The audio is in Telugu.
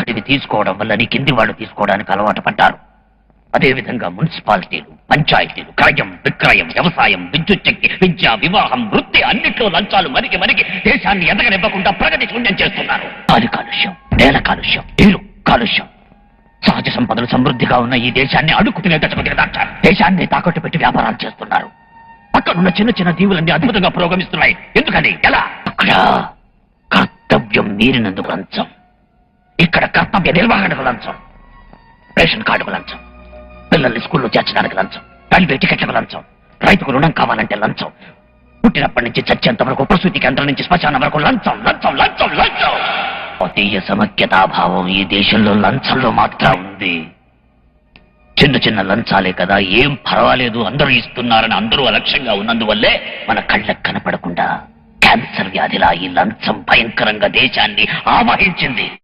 ఒక్కడివి తీసుకోవడం వల్ల నీ కింది వాళ్ళు తీసుకోవడానికి అలవాటు పడ్డారు. అదేవిధంగా మున్సిపాలిటీలు పంచాయతీలు క్రయం విక్రయం వ్యవసాయం విద్యుత్ శక్తి విద్య వివాహం వృత్తి అన్నిట్లో లంచాలు మరికి మరికి దేశాన్ని ఎదగనివ్వకుండా ప్రగతి శూన్యం చేస్తున్నారు. గాలి కాలుష్యం నేల కాలుష్యం నీరు కాలుష్యం. సహజ సంపదలు సమృద్ధిగా ఉన్న ఈ దేశాన్ని అడుగు తినే దశకు దిగదార్చారు దేశాన్ని తాకట్టు పెట్టి వ్యాపారాలు చేస్తున్నారు. అక్కడున్న చిన్న చిన్న దీవులన్నీ అద్భుతంగా పురోగమిస్తున్నాయి. ఎందుకని? ఎలా? అక్కడ కర్తవ్యం మీరినందుకు అంచం ఇక్కడ కర్తవ్య నిర్వహణకు లంచం. రేషన్ కార్డుకు లంచం. పిల్లల్ని స్కూల్లో చేర్చడానికి లంచం. రైల్వే టికెట్లకు లంచం. రైతుకు రుణం కావాలంటే లంచం. పుట్టినప్పటి నుంచి చచ్చేంత వరకు ప్రసూతి కేంద్రం నుంచి శ్మశానం వరకు లంచం లంచం లంచం లంచం. అతీయ సమైక్యతాభావం ఈ దేశంలో లంచంలో మాత్రం ఉంది. చిన్న చిన్న లంచాలే కదా ఏం పర్వాలేదు అందరూ ఇస్తున్నారని అందరూ అలక్ష్యంగా ఉన్నందువల్లే మన కళ్ళకు కనపడకుండా క్యాన్సర్ వ్యాధిలా ఈ లంచం భయంకరంగా దేశాన్ని ఆవహించింది.